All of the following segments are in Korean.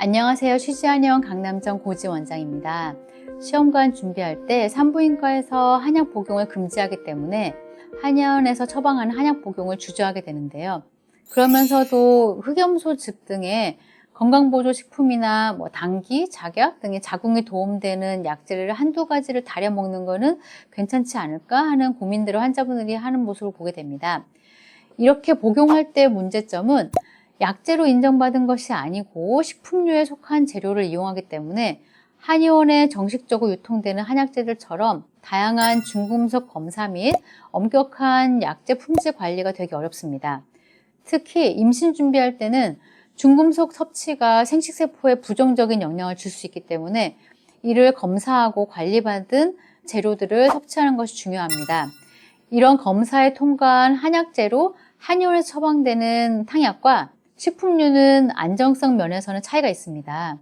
안녕하세요. 취지한의원 강남정 고지 원장입니다. 시험관 준비할 때 산부인과에서 한약 복용을 금지하기 때문에 한의원에서 처방하는 한약 복용을 주저하게 되는데요. 그러면서도 흑염소 즙 등의 건강보조식품이나 뭐 당기, 작약 등의 자궁에 도움되는 약재를 한두 가지를 다려 먹는 거는 괜찮지 않을까 하는 고민들을 환자분들이 하는 모습을 보게 됩니다. 이렇게 복용할 때 문제점은 약재로 인정받은 것이 아니고 식품류에 속한 재료를 이용하기 때문에 한의원에 정식적으로 유통되는 한약재들처럼 다양한 중금속 검사 및 엄격한 약재 품질 관리가 되기 어렵습니다. 특히 임신 준비할 때는 중금속 섭취가 생식세포에 부정적인 영향을 줄 수 있기 때문에 이를 검사하고 관리받은 재료들을 섭취하는 것이 중요합니다. 이런 검사에 통과한 한약재로 한의원에서 처방되는 탕약과 식품류는 안정성 면에서는 차이가 있습니다.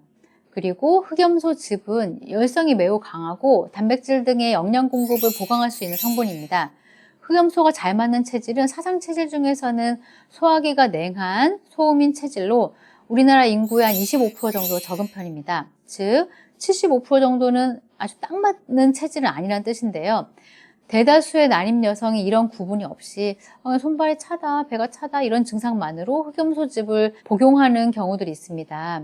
그리고 흑염소 즙은 열성이 매우 강하고 단백질 등의 영양 공급을 보강할 수 있는 성분입니다. 흑염소가 잘 맞는 체질은 사상 체질 중에서는 소화기가 냉한 소음인 체질로 우리나라 인구의 한 25% 정도 적은 편입니다. 즉, 75% 정도는 아주 딱 맞는 체질은 아니란 뜻인데요. 대다수의 난임 여성이 이런 구분이 없이 어, 손발이 차다, 배가 차다 이런 증상만으로 흑염소즙을 복용하는 경우들이 있습니다.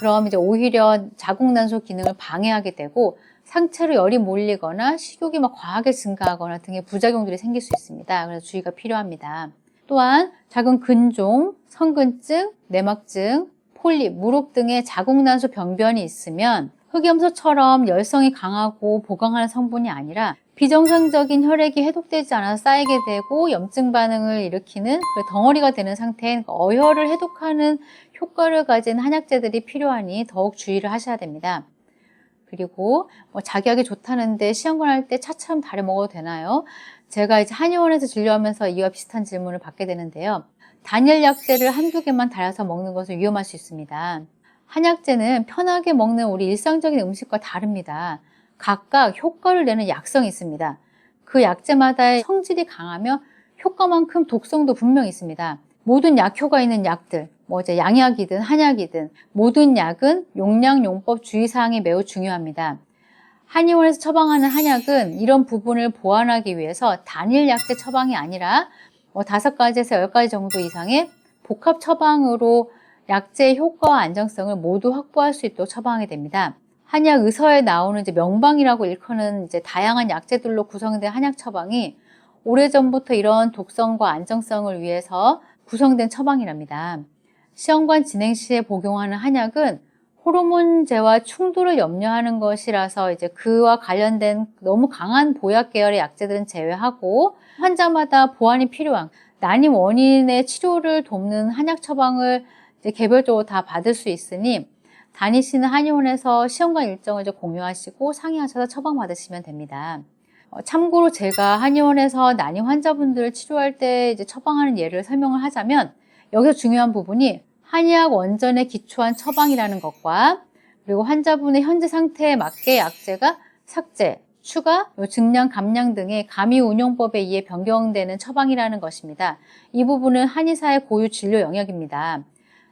그럼 이제 오히려 자궁난소 기능을 방해하게 되고 상체로 열이 몰리거나 식욕이 막 과하게 증가하거나 등의 부작용들이 생길 수 있습니다. 그래서 주의가 필요합니다. 또한 작은 근종, 성근증, 내막증, 폴립, 무릎 등의 자궁난소 병변이 있으면 흑염소처럼 열성이 강하고 보강하는 성분이 아니라 비정상적인 혈액이 해독되지 않아서 쌓이게 되고 염증 반응을 일으키는 그 덩어리가 되는 상태인 어혈을 해독하는 효과를 가진 한약재들이 필요하니 더욱 주의를 하셔야 됩니다. 그리고 뭐 자기하기 좋다는데 시험관 할 때 차처럼 다려 먹어도 되나요? 제가 이제 한의원에서 진료하면서 이와 비슷한 질문을 받게 되는데요. 단일 약재를 한두 개만 달아서 먹는 것은 위험할 수 있습니다. 한약재는 편하게 먹는 우리 일상적인 음식과 다릅니다. 각각 효과를 내는 약성이 있습니다. 그 약재마다의 성질이 강하며 효과만큼 독성도 분명히 있습니다. 모든 약효가 있는 약들, 뭐 이제 양약이든 한약이든 모든 약은 용량 용법 주의사항이 매우 중요합니다. 한의원에서 처방하는 한약은 이런 부분을 보완하기 위해서 단일 약재 처방이 아니라 뭐 다섯 가지에서 열 가지 정도 이상의 복합 처방으로 약재의 효과와 안정성을 모두 확보할 수 있도록 처방하게 됩니다. 한약 의서에 나오는 이제 명방이라고 일컫는 이제 다양한 약재들로 구성된 한약 처방이 오래전부터 이런 독성과 안정성을 위해서 구성된 처방이랍니다. 시험관 진행 시에 복용하는 한약은 호르몬제와 충돌을 염려하는 것이라서 이제 그와 관련된 너무 강한 보약 계열의 약재들은 제외하고 환자마다 보완이 필요한 난임 원인의 치료를 돕는 한약 처방을 이제 개별적으로 다 받을 수 있으니 다니시는 한의원에서 시험관 일정을 이제 공유하시고 상의하셔서 처방 받으시면 됩니다. 어, 참고로 제가 한의원에서 난임 환자분들을 치료할 때 이제 처방하는 예를 설명을 하자면 여기서 중요한 부분이 한의학 원전에 기초한 처방이라는 것과 그리고 환자분의 현재 상태에 맞게 약제가 삭제, 추가, 증량, 감량 등의 감위 운용법에 의해 변경되는 처방이라는 것입니다. 이 부분은 한의사의 고유 진료 영역입니다.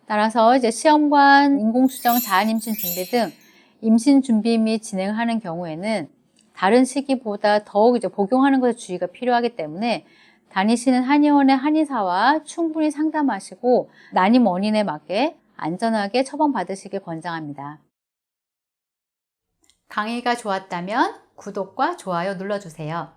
따라서 이제 시험관, 인공수정, 자아임신 준비 등 임신 준비 및 진행하는 경우에는 다른 시기보다 더욱 이제 복용하는 것에 주의가 필요하기 때문에 다니시는 한의원의 한의사와 충분히 상담하시고 난임 원인에 맞게 안전하게 처방 받으시길 권장합니다. 강의가 좋았다면 구독과 좋아요 눌러주세요.